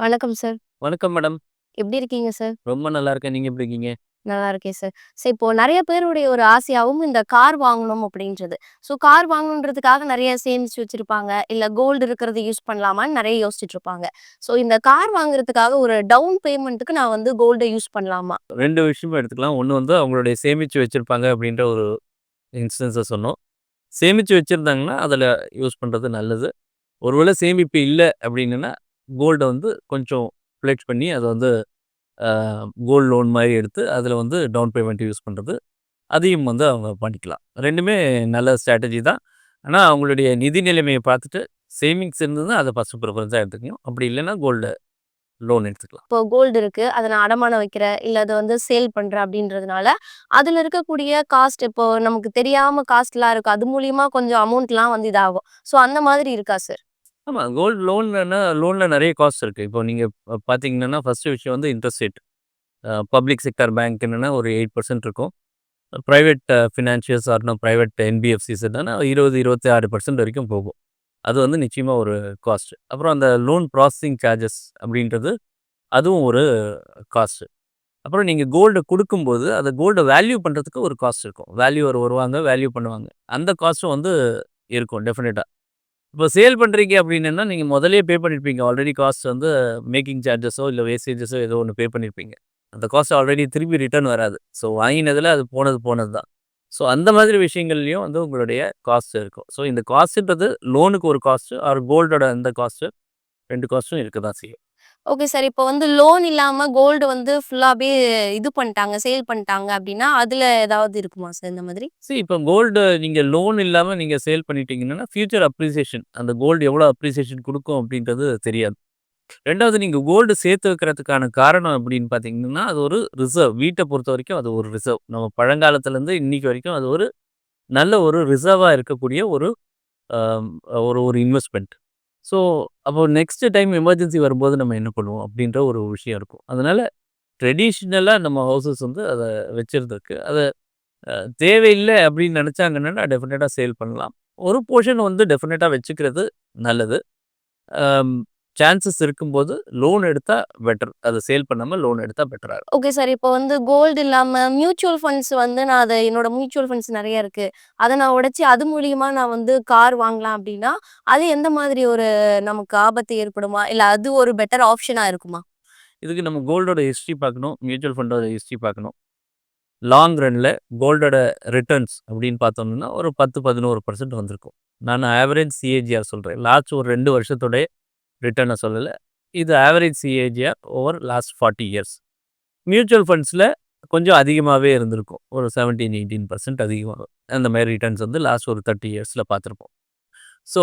வணக்கம் சார். வணக்கம் மேடம். எப்படி இருக்கீங்க சார்? ரொம்ப நல்லா இருக்கேன். நீங்க எப்படி இருக்கீங்க? நல்லா இருக்கேன் சார். சார் இப்போ நெறைய பேருடைய ஒரு ஆசையாவும் இந்த கார் வாங்கணும் அப்படின்றது. ஸோ கார் வாங்கணுன்றதுக்காக நெறைய சேமிச்சு வச்சிருப்பாங்க. இல்ல கோல்டு இருக்கிறத யூஸ் பண்ணலாமான்னு நெறைய யோசிச்சுட்டு இருப்பாங்க. ஸோ இந்த கார் வாங்குறதுக்காக ஒரு டவுன் பேமெண்ட்டுக்கு நான் வந்து கோல்ட யூஸ் பண்ணலாமா? 2 விஷயமும் எடுத்துக்கலாம். ஒண்ணு வந்து அவங்களுடைய சேமிச்சு வச்சிருப்பாங்க அப்படின்ற ஒரு இன்ஸ்டன்ஸ சொன்னோம். சேமிச்சு வச்சிருந்தாங்கன்னா, அதுல யூஸ் பண்றது நல்லது. ஒருவேளை சேமிப்பு இல்ல அப்படின்னுனா, கோல்டை வந்து கொஞ்சம் ஃப்ளெக்ஸ் பண்ணி அதை வந்து கோல்டு லோன் மாதிரி எடுத்து, அதில் வந்து டவுன் பேமெண்ட் யூஸ் பண்ணுறது அதையும் வந்து அவங்க பண்ணிக்கலாம். ரெண்டுமே நல்ல ஸ்ட்ராட்டஜி தான். ஆனால் அவங்களுடைய நிதி நிலைமையை பார்த்துட்டு, சேவிங்ஸ் இருந்ததுன்னா அதை ஃபர்ஸ்ட் ப்ரிஃபரன்ஸாக எடுத்துக்கணும். அப்படி இல்லைன்னா கோல்டு லோன் எடுத்துக்கலாம். இப்போ கோல்டு இருக்கு. அதை நான் அடமானம் வைக்கிறேன். இல்ல அதை வந்து சேல் பண்றேன் அப்படின்றதுனால, அதுல இருக்கக்கூடிய காஸ்ட் இப்போ நமக்கு தெரியாம காஸ்ட்லாம் இருக்கும். அது மூலியமா கொஞ்சம் அமௌண்ட்லாம் வந்து இதாகும். ஸோ அந்த மாதிரி இருக்கா சார்? ஆமா. கோல்ட் லோன்லன்னா, லோன்ல நெறைய காஸ்ட் இருக்கு. இப்போ நீங்க ப பார்த்தீங்கன்னா, ஃபர்ஸ்ட் விஷயம் வந்து இன்ட்ரெஸ்ட் ரேட். அ பப்ளிக் செக்டார் பேங்க் என்னன்னா ஒரு 8% இருக்கும். பிரைவேட் ஃபினான்ஷியல்ஸ் ஆர்னா பிரைவேட் என்பிஎஃப்சிஸ் என்னன்னா 20, 26% வரைக்கும் போகும். அது வந்து நிச்சயமா ஒரு காஸ்ட். அப்புறம் அந்த லோன் ப்ராசஸிங் சார்ஜஸ் அப்படின்றது, அதுவும் ஒரு காஸ்ட். அப்புறம் நீங்க கோல்டு குடுக்கும்போது, அந்த கோல்ட வேல்யூ பண்றதுக்கு ஒரு காஸ்ட் இருக்கும். வேல்யூவர் வருவாங்க, வேல்யூ பண்ணுவாங்க. அந்த காஸ்ட்டும் வந்து இருக்கும் டெஃபினட்டா. இப்போ சேல் பண்ணுறீங்க அப்படின்னா நீங்கள் முதலே பே பண்ணியிருப்பீங்க. ஆல்ரெடி காஸ்ட் வந்து மேக்கிங் சார்ஜஸோ, இல்லை வேஸ்டேஜஸோ ஏதோ ஒன்று பே பண்ணியிருப்பீங்க. அந்த காஸ்ட் ஆல்ரெடி திருப்பி ரிட்டர்ன் வராது. ஸோ வாங்கினதில் அது போனது போனது தான். ஸோ அந்த மாதிரி விஷயங்கள்லையும் வந்து உங்களுடைய காஸ்ட் இருக்கும். ஸோ இந்த காஸ்ட்டுன்றது லோனுக்கு ஒரு காஸ்ட்டு ஆர் கோல்டோட அந்த காஸ்ட்டு ரெண்டு காஸ்ட்டும் இருக்க தான் செய்யும். Okay sir. இப்போ வந்து லோன் இல்லாம கோல்டு வந்து ஃபுல்லாவே இது பண்ணிட்டாங்க, சேல் பண்ணிட்டாங்க அப்படின்னா, அதுல ஏதாவது இருக்குமா சார் இந்த மாதிரி? சரி இப்போ கோல்டு நீங்கள் லோன் இல்லாமல் நீங்கள் சேல் பண்ணிட்டீங்கன்னா, ஃபியூச்சர் அப்ரிசியேஷன் அந்த கோல்டு எவ்வளோ அப்ரிசியேஷன் கொடுக்கும் அப்படின்றது தெரியாது. ரெண்டாவது நீங்கள் கோல்டு சேர்த்து வைக்கிறதுக்கான காரணம் அப்படின்னு பார்த்தீங்கன்னா, அது ஒரு ரிசர்வ். வீட்டை பொறுத்த வரைக்கும் அது ஒரு ரிசர்வ். நம்ம பழங்காலத்துலேருந்து இன்னைக்கு வரைக்கும் அது ஒரு நல்ல ஒரு ரிசர்வாக இருக்கக்கூடிய ஒரு ஒரு ஒரு இன்வெஸ்ட்மெண்ட் ஸோ அப்போ நெக்ஸ்ட் டைம் எமர்ஜென்சி வரும்போது நம்ம என்ன பண்ணுவோம்? அப்படின்ற ஒரு விஷயம் இருக்கும். அதனால் ட்ரெடிஷ்னலாக நம்ம ஹவுசஸ் வந்து அதை வச்சுருந்துருக்கு அதை தேவையில்லை அப்படின்னு நினச்சாங்கன்னா டெஃபினட்டாக சேல் பண்ணலாம். ஒரு போர்ஷன் வந்து டெஃபினட்டாக வச்சுக்கிறது நல்லது. அம் சான்ஸஸ் இருக்கும்போது லோன் எடுத்தா பெட்டர். அத சேல் பண்ணாம லோன் எடுத்தா பெட்டரா இருக்கும். Okay sir. இப்போ வந்து கோல்டு இல்லாம மியூச்சுவல் ஃபண்ட்ஸ் வந்து நான் அத என்னோட மியூச்சுவல் ஃபண்ட்ஸ் நெறைய இருக்கு. அத நான் உடைச்சு அது மூலியமா நான் வந்து கார் வாங்கலாம் அப்படின்னா, அது எந்த மாதிரி ஒரு நமக்கு ஆபத்து ஏற்படுமா? இல்ல அது ஒரு பெட்டர் ஆப்ஷனா இருக்குமா? இதுக்கு நம்ம கோல்டோட ஹிஸ்டரி பார்க்கணும். மியூச்சுவல் ஃபண்டோட ஹிஸ்டரி பார்க்கணும். லாங் ரன்ல கோல்டோட ரிட்டர்ன்ஸ் அப்படின்னு பார்த்தோம்னா, ஒரு 10, 11% வந்திருக்கும். நான் ஆவரேஜ் சிஏஜிஆர் சொல்றேன். லாஸ்ட் ஒரு 2 வருஷத்தோடைய ரிட்டர்னை சொல்லலை இது average CAGR over last 40 years. Mutual ஃபண்ட்ஸில் கொஞ்சம் அதிகமாகவே இருந்திருக்கும். ஒரு செவன்டீன் எயிட்டீன் பர்சன்ட் அதிகமாக அந்த மாதிரி ரிட்டர்ன்ஸ் வந்து லாஸ்ட் ஒரு தேர்ட்டி இயர்ஸில் பார்த்துருப்போம் ஸோ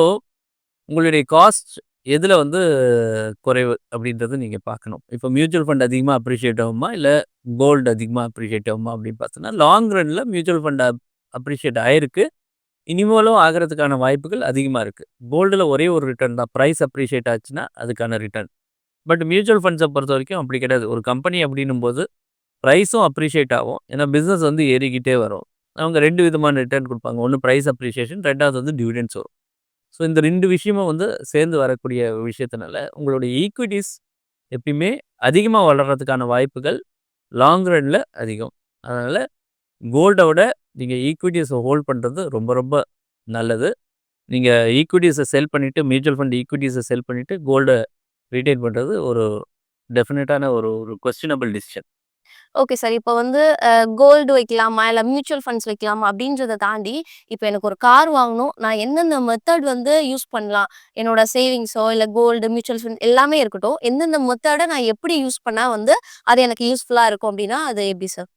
உங்களுடைய காஸ்ட் எதில் வந்து குறைவு அப்படின்றத நீங்கள் பார்க்கணும். இப்போ மியூச்சுவல் ஃபண்ட் அதிகமாக அப்ரிஷியேட் ஆகுமா? இல்லை கோல்டு அதிகமாக அப்ரிஷியேட் ஆகுமா? அப்படின்னு பார்த்தோன்னா லாங் ரன்ல மியூச்சுவல் ஃபண்ட் அப்ரிஷியேட் ஆயிருக்கு. இனிமேலும் ஆகிறதுக்கான வாய்ப்புகள் அதிகமாக இருக்குது கோல்டில் ஒரே ஒரு ரிட்டர்ன் தான். ப்ரைஸ் அப்ரிஷியேட் ஆச்சுன்னா, அதுக்கான ரிட்டர்ன். பட் மியூச்சுவல் ஃபண்ட்ஸை பொறுத்த வரைக்கும் அப்படி கிடையாது. ஒரு கம்பெனி அப்படின்னும் போது ப்ரைஸும் அப்ரிஷியேட் ஆகும். ஏன்னா பிஸ்னஸ் வந்து ஏறிக்கிட்டே வரும். அவங்க ரெண்டு விதமான ரிட்டர்ன் கொடுப்பாங்க ஒன்று ப்ரைஸ் அப்ரிஷியேஷன் ரெண்டாவது வந்து டிவிடெண்ட்ஸ் வரும். ஸோ இந்த ரெண்டு விஷயமும் வந்து சேர்ந்து வரக்கூடிய விஷயத்தினால, உங்களுடைய ஈக்விட்டிஸ் எப்பயுமே அதிகமாக வளர்கிறதுக்கான வாய்ப்புகள் லாங் ரன்னில் அதிகம். அதனால் கோல்டோட நீங்கள் ஈக்விட்டிஸை ஹோல்ட் பண்ணுறது ரொம்ப ரொம்ப நல்லது. நீங்கள் ஈக்விட்டிஸை செல் பண்ணிவிட்டு மியூச்சுவல் ஃபண்ட் ஈக்விட்டிஸை செல் பண்ணிட்டு கோல்டை ரீட்டைன் பண்ணுறது ஒரு டெஃபினட்டான ஒரு ஒரு கொஸ்டினபிள் டிசிஷன். Okay sir. இப்போ வந்து கோல்டு வைக்கலாமா? இல்லை மியூச்சுவல் ஃபண்ட்ஸ் வைக்கலாமா? அப்படின்றத தாண்டி, இப்போ எனக்கு ஒரு கார் வாங்கணும். நான் எந்தெந்த மெத்தட் வந்து யூஸ் பண்ணலாம்? என்னோட சேவிங்ஸோ, இல்லை கோல்டு, மியூச்சுவல் ஃபண்ட் எல்லாமே இருக்கட்டும். எந்தெந்த மெத்தடை நான் எப்படி யூஸ் பண்ணால் வந்து அது எனக்கு யூஸ்ஃபுல்லாக இருக்கும் அப்படின்னா, அது எப்படி சார்?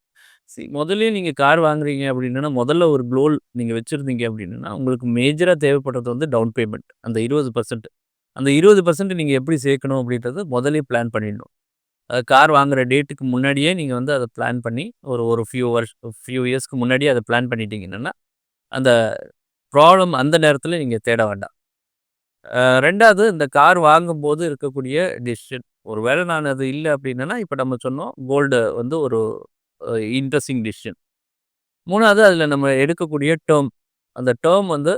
சி முதல்லயே நீங்கள் கார் வாங்குறீங்க அப்படின்னா, முதல்ல ஒரு க்ளோல் நீங்கள் வச்சுருந்தீங்க அப்படின்னா, உங்களுக்கு மேஜராக தேவைப்படுறது வந்து டவுன் பேமெண்ட். அந்த 20% அந்த இருபது பர்சன்ட் நீங்கள் எப்படி சேர்க்கணும் அப்படின்றத முதலே பிளான் பண்ணிடணும். அது கார் வாங்குகிற டேட்டுக்கு முன்னாடியே நீங்கள் வந்து அதை பிளான் பண்ணி, ஒரு ஒரு ஃபியூ வருஷ் ஃபியூ இயர்ஸ்க்கு முன்னாடியே அதை பிளான் பண்ணிட்டீங்கன்னா, அந்த ப்ராப்ளம் அந்த நேரத்தில் நீங்கள் தேட வேண்டாம். ரெண்டாவது இந்த கார் வாங்கும்போது இருக்கக்கூடிய டிசிஷன். ஒரு வேளை நான் அது இல்லை அப்படின்னா இப்போ நம்ம சொன்னோம் கோல்டு வந்து ஒரு இன்ட்ரெஸ்டிங் டிசிஷன். மூணாவது அதில் நம்ம எடுக்கக்கூடிய டேர்ம் அந்த டேர்ம் வந்து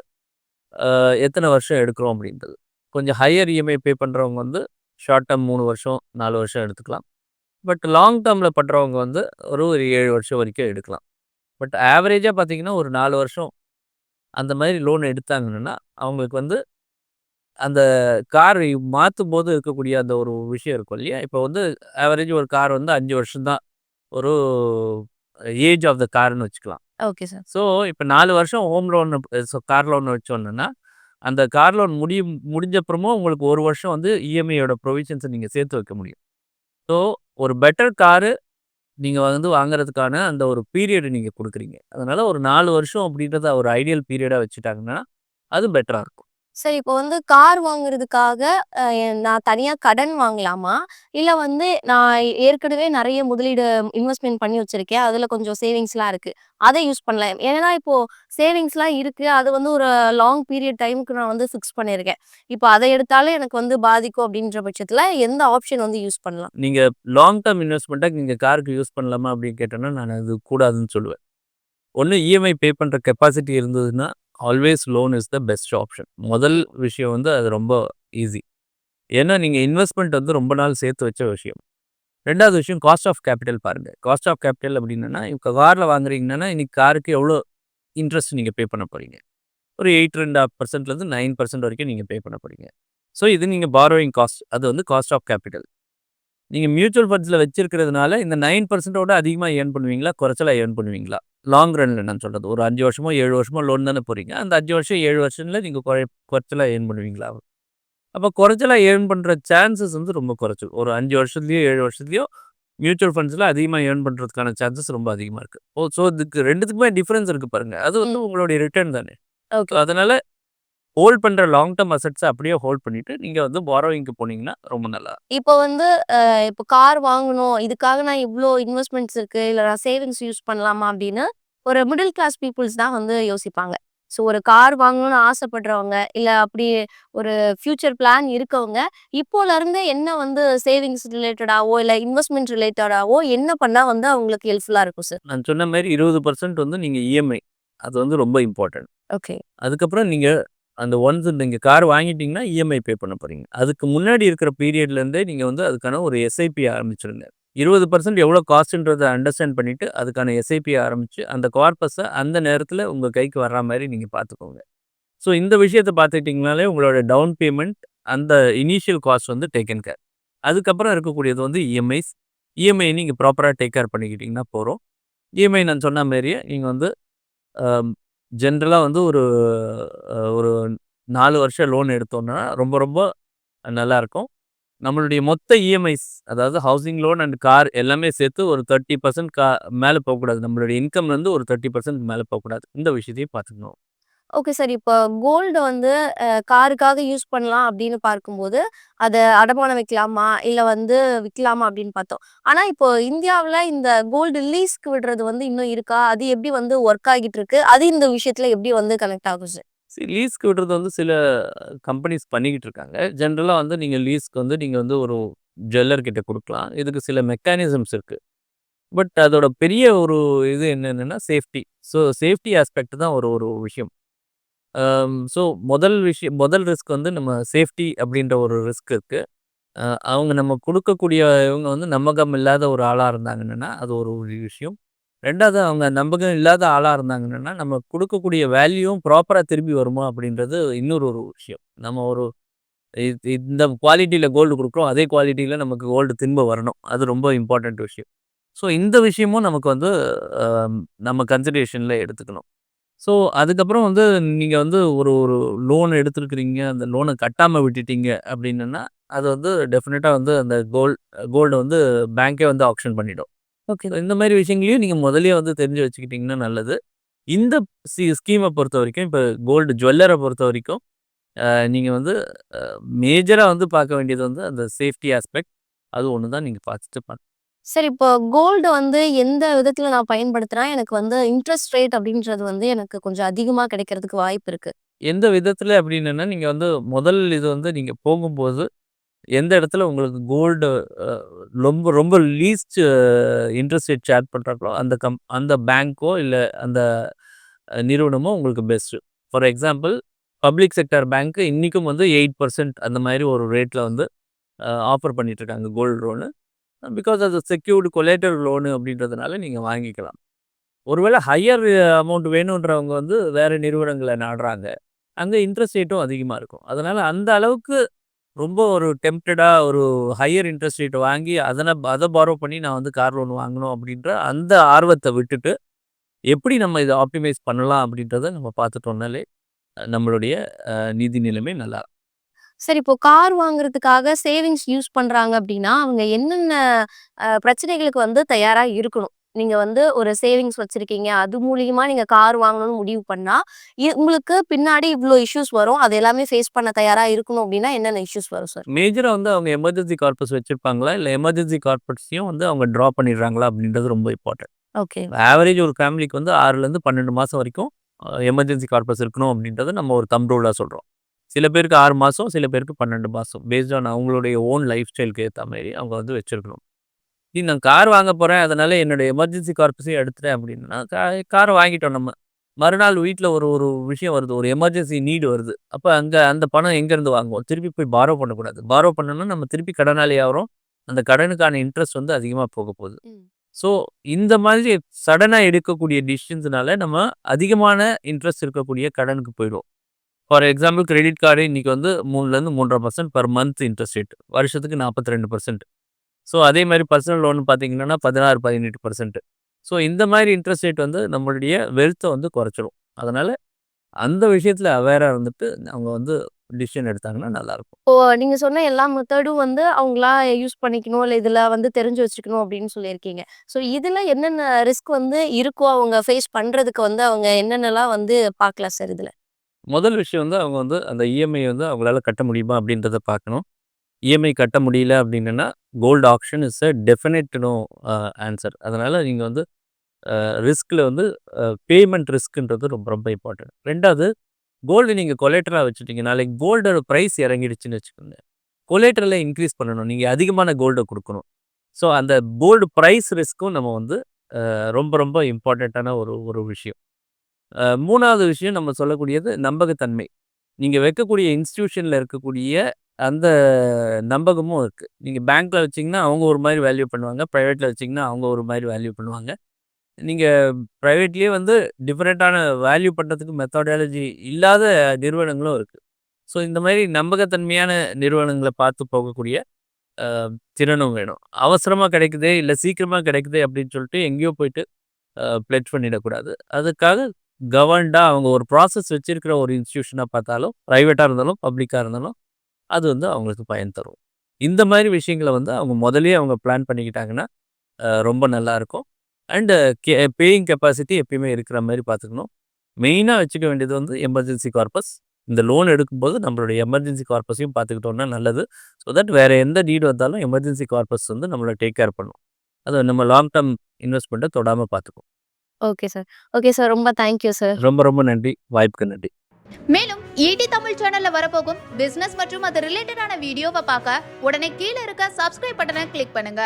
எத்தனை வருஷம் எடுக்கிறோம் அப்படின்றது. கொஞ்சம் ஹையர் இஎம்ஐ பே பண்ணுறவங்க வந்து ஷார்ட் டேர்ம் மூணு வருஷம், நாலு வருஷம் எடுத்துக்கலாம். பட் லாங் டேர்மில் பண்ணுறவங்க வந்து ஒரு ஒரு ஏழு வருஷம் வரைக்கும் எடுக்கலாம். பட் ஆவரேஜாக பார்த்தீங்கன்னா, ஒரு நாலு வருஷம் அந்த மாதிரி லோன் எடுத்தாங்கன்னா, அவங்களுக்கு வந்து அந்த கார் மாத்தும்போது இருக்கக்கூடிய அந்த ஒரு விஷயம் இருக்கும் இல்லையா? இப்போ வந்து ஆவரேஜ் ஒரு கார் வந்து அஞ்சு வருஷம்தான் ஒரு ஏஜ் ஆஃப் த கார்ன்னு வச்சுக்கலாம். Okay sir. ஸோ, இப்ப 4 வருஷம் home loan so car loan வச்சோன்னன்னா, அந்த கார் லோன் முடியும் முடிஞ்சப்புறமும் உங்களுக்கு 1 வருஷம் வந்து இஎம்ஐயோட ப்ரொவிஷன்ஸ நீங்க சேர்த்து வைக்க முடியும். ஸோ, ஒரு பெட்டர் காரு நீங்க வந்து வாங்குறதுக்கான அந்த ஒரு பீரியட் நீங்க குடுக்குறீங்க. அதனால ஒரு 4 வருஷம் அப்படின்றத ஒரு ஐடியல் பீரியடா வச்சுட்டாங்கன்னா, அது பெட்டரா இருக்கும். சரி இப்போ வந்து கார் வாங்குறதுக்காக நான் தனியா கடன் வாங்கலாமா? இல்ல வந்து நான் ஏற்கனவே நிறைய முதலீடு இன்வெஸ்ட்மெண்ட் பண்ணி வச்சிருக்கேன். அதுல கொஞ்சம் சேவிங்ஸ்லாம் இருக்கு. அதை யூஸ் பண்ணலாம். ஏன்னா இப்போ சேவிங்ஸ்லாம் இருக்கு. அது வந்து ஒரு லாங் பீரியட் டைம்க்கு நான் வந்து ஃபிக்ஸ் பண்ணியிருக்கேன். இப்போ அதை எடுத்தாலும் எனக்கு வந்து பாதிக்கும் அப்படின்ற பட்சத்துல எந்த ஆப்ஷன் வந்து யூஸ் பண்ணலாம்? நீங்க லாங் டேர்ம் இன்வெஸ்ட்மெண்ட்டாக நீங்க காருக்கு யூஸ் பண்ணலாமா அப்படின்னு கேட்டோன்னா நான் அது கூடாதுன்னு சொல்லுவேன். ஒன்று இஎம்ஐ பே பண்ற கெப்பாசிட்டி இருந்ததுன்னா, always loan is the best option. முதல் விஷயம் வந்து அது ரொம்ப ஈஸி. ஏன்னா நீங்கள் இன்வெஸ்ட்மெண்ட் வந்து ரொம்ப நாள் சேர்த்து வச்ச விஷயம். ரெண்டாவது விஷயம் காஸ்ட் ஆஃப் கேபிட்டல் பாருங்கள் காஸ்ட் ஆஃப் கேபிட்டல் அப்படின்னா இப்போ காரில் வாங்குறீங்கன்னா, இன்னைக்கு காருக்கு எவ்வளோ இன்ட்ரெஸ்ட் நீங்கள் பே பண்ண போகிறீங்க ஒரு எயிட் ரெண்டாஃப் பர்சன்ட்லேருந்து நைன் பர்சன்ட் வரைக்கும் நீங்கள் பே பண்ண போகிறீங்க ஸோ, இது நீங்கள் பாரோயிங் காஸ்ட். அது வந்து காஸ்ட் ஆஃப் கேபிட்டல். நீங்க மியூச்சுவல் ஃபண்ட்ஸ்ல வச்சிருக்கிறதுனால இந்த 9%ஓட அதிகமா ஏர்ன் பண்ணுவீங்களா? குறைச்சலா ஏர்ன் பண்ணுவீங்களா? லாங் ரன்ல நான் சொல்றது. ஒரு 5 வருஷமோ, 7 வருஷமோ லோன் தானே போறீங்க. அந்த 5 வருஷம், 7 வருஷத்துல நீங்க குறை குறைச்சலா ஏர்ன் பண்ணுவீங்களா? அப்ப குறைச்சலா ஏர்ன் பண்ற சான்சஸ் வந்து ரொம்ப குறைச்சல். ஒரு 5 வருஷத்துலயோ, 7 வருஷத்துலயோ மியூச்சுவல் ஃபண்ட்ஸ்ல அதிகமா ஏர்ன் பண்றதுக்கான சான்சஸ் ரொம்ப அதிகமா இருக்கு. ஓ! ஸோ, இதுக்கு 2த்துக்குமே டிஃபரன்ஸ் இருக்கு பாருங்க. அது வந்து. உங்களுடைய ரிட்டர்ன் தானே. அதனால ஹோல்ட் பண்ற லாங் டெர்ம் அசெட்ஸ அப்படியே ஹோல்ட் பண்ணிட்டு, நீங்க வந்து பாரோயிங்க்கு போனீங்கன்னா ரொம்ப நல்லா இப்போ வந்து அ இப்போ கார் வாங்கணும். இதுக்காக நான் இவ்ளோ இன்வெஸ்ட்மென்ட்ஸ் இருக்கு. இல்ல நான் சேவிங்ஸ் யூஸ் பண்ணலாமா அப்படின்னு ஒரு மிடில் கிளாஸ் பீப்பிள்ஸ் தான் வந்து யோசிப்பாங்க. ஸோ ஒரு கார் வாங்கணும்னு ஆசைப்படுறவங்க, இல்ல அப்படி ஒரு ஃபியூச்சர் பிளான் இருக்கவங்க, இப்போலருந்தே என்ன வந்து சேவிங்ஸ் ரிலேட்டடாவோ, இல்ல இன்வெஸ்ட்மென்ட் ரிலேட்டடாவோ என்ன பண்ணா வந்து அவங்களுக்கு ஹெல்ப்ஃபுல்லா இருக்கும் சார்? நான் சொன்ன மாரி 20% வந்து நீங்க இஎம்ஐ. அது வந்து ரொம்ப இம்பார்ட்டன்ட். ஓகே. அதுக்கப்புறம் நீங்க அந்த ஒன்ஸ் நீங்கள் கார் வாங்கிட்டீங்கன்னா, இஎம்ஐ பே பண்ண போறீங்க. அதுக்கு முன்னாடி இருக்கிற பீரியட்லேருந்தே நீங்கள் வந்து அதுக்கான ஒரு எஸ்ஐபி ஆரம்பிச்சிருங்க இருபது பர்சன்ட் எவ்வளோ காஸ்ட்ன்றத அண்டர்ஸ்டாண்ட் பண்ணிவிட்டு அதுக்கான எஸ்ஐபி ஆரம்பித்து அந்த கார்பஸை அந்த நேரத்தில் உங்கள் கைக்கு வர்ற மாதிரி நீங்கள் பார்த்துக்கோங்க. ஸோ, இந்த விஷயத்தை பார்த்துக்கிட்டிங்கனாலே உங்களோட டவுன் பேமெண்ட், அந்த இனிஷியல் காஸ்ட் வந்து டேக்கன் கேர். அதுக்கப்புறம் இருக்கக்கூடியது வந்து இஎம்ஐஸ். இஎம்ஐ நீங்கள் ப்ராப்பராக டேக் கேர் பண்ணிக்கிட்டிங்கன்னா போதும். இஎம்ஐ நான் சொன்ன மாரியே நீங்கள் வந்து ஜென்ரலா வந்து ஒரு ஒரு 4 வருஷம் லோன் எடுத்தோம்னா, ரொம்ப ரொம்ப நல்லாருக்கும். நம்மளுடைய மொத்த இஎம்ஐஸ் அதாவது ஹவுசிங் லோன் அண்ட் கார் எல்லாமே சேர்த்து ஒரு 30% கா மேல போகக்கூடாது. நம்மளுடைய இன்கம்லேருந்து ஒரு 30% மேல போகக்கூடாது. இந்த விஷயத்தையும் பார்த்துக்கணும். Okay sir. இப்போ கோல்டு வந்து காருக்காக யூஸ் பண்ணலாம் அப்படின்னு பார்க்கும்போது, அதை அடமானம் வைக்கலாமா? இல்லை வந்து விற்கலாமா அப்படின்னு பார்த்தோம். ஆனால் இப்போ இந்தியாவில் இந்த கோல்டு லீஸ்க்கு விடுறது வந்து இன்னும் இருக்கா? அது எப்படி வந்து ஒர்க் ஆகிட்டு இருக்கு? அது இந்த விஷயத்துல எப்படி வந்து கனெக்ட் ஆகும் சார்? லீஸ்க்கு விடுறது வந்து சில கம்பெனிஸ் பண்ணிக்கிட்டு இருக்காங்க. ஜென்ரலாக வந்து நீங்கள் லீஸ்க்கு வந்து நீங்கள் வந்து ஒரு ஜுவல்லர் கிட்ட கொடுக்கலாம் இதுக்கு சில மெக்கானிசம்ஸ் இருக்கு. பட் அதோட பெரிய ஒரு இது என்னென்னா சேஃப்டி. ஸோ, சேஃப்டி ஆஸ்பெக்ட் தான் ஒரு ஒரு விஷயம். ஸோ, முதல் விஷயம் முதல் ரிஸ்க் வந்து நம்ம சேஃப்டி அப்படின்ற ஒரு ரிஸ்க் இருக்குது அவங்க நம்ம கொடுக்கக்கூடிய இவங்க வந்து நம்பகம் இல்லாத ஒரு ஆளாக இருந்தாங்கன்னா, அது ஒரு விஷயம். ரெண்டாவது அவங்க நம்பகம் இல்லாத ஆளாக இருந்தாங்கன்னா, நம்ம கொடுக்கக்கூடிய வேல்யூவும் ப்ராப்பராக திரும்பி வருமா? அப்படின்றது இன்னொரு ஒரு விஷயம். நம்ம ஒரு இந்த குவாலிட்டியில் கோல்டு கொடுக்குறோம் அதே குவாலிட்டியில் நமக்கு கோல்டு திரும்ப வரணும். அது ரொம்ப இம்பார்ட்டண்ட் விஷயம். ஸோ, இந்த விஷயமும் நமக்கு வந்து நம்ம கன்சிடரேஷனில் எடுத்துக்கணும். ஸோ, அதுக்கப்புறம் வந்து நீங்க வந்து ஒரு ஒரு லோன் எடுத்திருக்கிறீங்க. அந்த லோன கட்டாம விட்டுட்டீங்க அப்படின்னன்னா, அது வந்து டெஃபினட்டா வந்து அந்த கோல்ட் கோல்ட வந்து பேங்க்கே வந்து ஆக்ஷன் பண்ணிடும். ஓகே. இந்த மாரி விஷயங்களையும் நீங்க முதல்லயே வந்து தெரிஞ்சு வச்சுக்கிட்டீங்கன்னா நல்லது. இந்த சி ஸ்கீம பொறுத்தவரைக்கும், இப்ப கோல்டு ஜுவல்லர பொறுத்தவரைக்கும், அ நீங்க வந்து அ மேஜரா வந்து பார்க்க வேண்டியது வந்து அந்த சேஃப்டி ஆஸ்பெக்ட். அது ஒண்ணு தான் நீங்க பார்த்துட்டு பண்ணணும். சரி இப்போ கோல்டு வந்து எந்த விதத்துல நான் பயன்படுத்தினா, எனக்கு வந்து இன்ட்ரெஸ்ட் ரேட் அப்படின்றது வந்து எனக்கு கொஞ்சம் அதிகமா கிடைக்கிறதுக்கு வாய்ப்பு இருக்கு? எந்த விதத்துல அப்படின்னா நீங்க வந்து முதல் இது வந்து நீங்க போகும்போது, எந்த இடத்துல உங்களுக்கு கோல்டு ரொம்ப ரொம்ப லீஸ்ட் இன்ட்ரெஸ்ட் ரேட் சார்ஜ் பண்றாங்களோ, அந்த கம் அந்த பேங்க்கோ இல்லை அந்த நிறுவனமோ உங்களுக்கு best. For example public sector bank இன்னைக்கும் வந்து எயிட் பர்சன்ட் அந்த மாதிரி ஒரு ரேட்ல வந்து ஆஃபர் பண்ணிட்டு இருக்காங்க கோல்டு லோனு பிகாஸ் அது செக்யூர்டு கொலேட்டர் லோனு அப்படின்றதுனால நீங்கள் வாங்கிக்கலாம். ஒருவேளை ஹையர் அமௌண்ட் வேணுன்றவங்க வந்து வேறு நிறுவனங்களை நாடுறாங்க. அங்கே இன்ட்ரெஸ்ட் ரேட்டும் அதிகமாக இருக்கும். அதனால் அந்த அளவுக்கு ரொம்ப ஒரு டெம்ப்டடாக ஒரு ஹையர் இன்ட்ரெஸ்ட் ரேட் வாங்கி அதனை அதை பாரோ பண்ணி நான் வந்து கார் லோன் வாங்கணும் அப்படின்ற அந்த ஆர்வத்தை விட்டுட்டு எப்படி நம்ம இதை ஆப்டிமைஸ் பண்ணலாம் அப்படின்றத நம்ம பார்த்துட்டோம்னாலே நம்மளுடைய நிதி நிலைமை நல்லா சரி இப்போ கார் வாங்குறதுக்காக சேவிங்ஸ் யூஸ் பண்றாங்க அப்படின்னா, அவங்க என்னென்ன பிரச்சனைகளுக்கு வந்து தயாரா இருக்கணும்? நீங்க வந்து ஒரு சேவிங்ஸ் வச்சிருக்கீங்க. அது மூலியமா நீங்க கார் வாங்கணும்னு முடிவு பண்ணா, இ உங்களுக்கு பின்னாடி இவ்ளோ இஷ்யூஸ் வரும். அது எல்லாமே ஃபேஸ் பண்ண தயாரா இருக்கணும் அப்படின்னா, என்னென்ன இஷ்யூஸ் வரும் சார்? மேஜரா வந்து அவங்க எமர்ஜென்சி கார்பஸ் வச்சிருப்பாங்களா? இல்ல எமர்ஜென்சி கார்பஸையும் வந்து அவங்க ட்ரா பண்ணிடுறாங்களா? அப்படின்றது ரொம்ப இம்பார்ட்டன்ட். ஓகே. ஆவரேஜ் ஒரு ஃபேமிலிக்கு வந்து 6லேருந்து 12 மாசம் வரைக்கும் எமர்ஜென்சி கார்பஸ் இருக்கணும் அப்படின்றத நம்ம ஒரு தம்ப் ரூலா சொல்றோம். சில பேருக்கு 6 மாசம், சில பேருக்கு 12 மாசம். பேஸ்ட் ஆன் அவங்களுடைய ஓன் லைஃப் ஸ்டைலுக்கு ஏத்த மாரி அவங்க வந்து வச்சிருக்கணும். "நீ நான் கார் வாங்க போறேன். அதனால என்னோட எமர்ஜென்சி கார்பஸையும் எடுத்துட்டேன்" அப்படின்னா, கா கார வாங்கிட்டோம் நம்ம. மறுநாள் வீட்ல ஒரு ஒரு விஷயம் வருது. ஒரு எமர்ஜென்சி நீட் வருது. அப்ப அங்க அந்த பணம் எங்கேருந்து வாங்குவோம்? திருப்பி போய் பாரோ பண்ணக்கூடாது. பாரோ பண்ணோம்னா நம்ம திருப்பி கடனாளி ஆகுறோம். அந்த கடனுக்கான இன்ட்ரெஸ்ட் வந்து அதிகமா போக போகுது. ஸோ இந்த மாதிரி சடனா எடுக்கக்கூடிய டிசிஷன்ஸ்னால நம்ம அதிகமான இன்ட்ரெஸ்ட் இருக்கக்கூடிய கடனுக்கு போயிடுவோம். ஃபார் எக்ஸாம்பிள் கிரெடிட் கார்டு இன்னைக்கு வந்து மூணுலேருந்து மூன்றரை percent per month interest rate. வருஷத்துக்கு 42%. ஸோ அதே மாதிரி பர்சனல் லோன் பார்த்தீங்கன்னா 16, 18%. ஸோ இந்த மாதிரி இன்ட்ரெஸ்ட் ரேட் வந்து நம்மளுடைய வெல்த்தை வந்து குறைச்சிடும் அதனால் அந்த விஷயத்தில் அவேராக இருந்துட்டு அவங்க வந்து டிசிஷன் எடுத்தாங்கன்னா நல்லாயிருக்கும். இப்போ நீங்கள் சொன்ன எல்லா மெத்தடும் வந்து அவங்களா யூஸ் பண்ணிக்கணும். இல்லை இதில் வந்து தெரிஞ்சு வச்சுக்கணும் அப்படின்னு சொல்லியிருக்கீங்க. ஸோ இதில் என்னென்ன ரிஸ்க் வந்து இருக்கோ அவங்க ஃபேஸ் பண்ணுறதுக்கு வந்து அவங்க என்னென்னலாம் வந்து பார்க்கலாம் சார் இதில் முதல் விஷயம் வந்து அவங்க வந்து அந்த இஎம்ஐ வந்து அவங்களால கட்ட முடியுமா? அப்படின்றத பார்க்கணும். இஎம்ஐ கட்ட முடியல அப்படின்னா, gold option is a definite no answer. அதனால் நீங்கள் வந்து ரிஸ்கில் வந்து பேமெண்ட் ரிஸ்க்குன்றது ரொம்ப ரொம்ப இம்பார்ட்டன்ட். ரெண்டாவது கோல்டு நீங்கள் கொலேட்டராக வச்சுட்டீங்க. நாளைக்கு கோல்டோட ப்ரைஸ் இறங்கிடுச்சுன்னு வச்சுக்கோங்க. கொலேட்டரில் இன்க்ரீஸ் பண்ணணும். நீங்கள் அதிகமான கோல்டை கொடுக்கணும் ஸோ அந்த கோல்டு ப்ரைஸ் ரிஸ்க்கும் நம்ம வந்து ரொம்ப ரொம்ப இம்பார்ட்டண்ட்டான ஒரு ஒரு விஷயம். மூணாவது விஷயம் நம்ம சொல்லக்கூடியது நம்பகத்தன்மை. நீங்கள் வைக்கக்கூடிய இன்ஸ்டியூஷனில் இருக்கக்கூடிய அந்த நம்பகமும் இருக்குது நீங்கள் பேங்க்கில் வச்சீங்கன்னா, அவங்க ஒரு மாதிரி வேல்யூ பண்ணுவாங்க. ப்ரைவேட்டில் வச்சீங்கன்னா, அவங்க ஒரு மாதிரி வேல்யூ பண்ணுவாங்க. நீங்கள் ப்ரைவேட்லேயே வந்து டிஃப்ரெண்ட்டான வேல்யூ பண்ணுறதுக்கு மெத்தடாலஜி இல்லாத நிறுவனங்களும் இருக்குது ஸோ இந்த மாதிரி நம்பகத்தன்மையான நிறுவனங்களை பார்த்து போகக்கூடிய திறனும் வேணும். அவசரமாக கிடைக்குதே, இல்லை சீக்கிரமாக கிடைக்குதே அப்படின்னு சொல்லிட்டு எங்கேயோ போயிட்டு ப்ளெட் பண்ணிடக்கூடாது. அதுக்காக கவர்ன்டாக அவங்க ஒரு ப்ராசஸ் வச்சுருக்கிற ஒரு இன்ஸ்டியூஷனாக பார்த்தாலும், ப்ரைவேட்டாக இருந்தாலும், பப்ளிக்காக இருந்தாலும், அது வந்து அவங்களுக்கு பயன் தரும். இந்த மாதிரி விஷயங்கள வந்து அவங்க முதலே அவங்க பிளான் பண்ணிக்கிட்டாங்கன்னா, ரொம்ப நல்லாயிருக்கும். அண்டு கே பேயிங் கெப்பாசிட்டி எப்பயுமே இருக்கிற மாதிரி பார்த்துக்கணும். மெயினாக வச்சுக்க வேண்டியது வந்து எமர்ஜென்சி கார்பஸ். இந்த லோன் எடுக்கும்போது நம்மளுடைய எமர்ஜென்சி கார்பஸையும் பார்த்துக்கிட்டோம்னா நல்லது. ஸோ தட் வேறு எந்த நீடு வந்தாலும் எமர்ஜென்சி கார்பஸ் வந்து நம்மளை டேக் கேர் பண்ணும். அது நம்ம லாங் டேர்ம் இன்வெஸ்ட்மெண்ட்டை தொடாமல் பார்த்துக்கும். Okay sir. Okay sir. ரொம்ப தேங்க் யூ சார். ரொம்ப ரொம்ப நன்றி. வாய்ப்புக்கு நன்றி. மேலும் ஈடி தமிழ் சேனல்ல வரப்போகும் பிசினஸ் மற்றும் அது ரிலேட்டடான வீடியோவை பார்க்க உடனே கீழே இருக்க சப்ஸ்கிரைப் பட்டனை கிளிக் பண்ணுங்க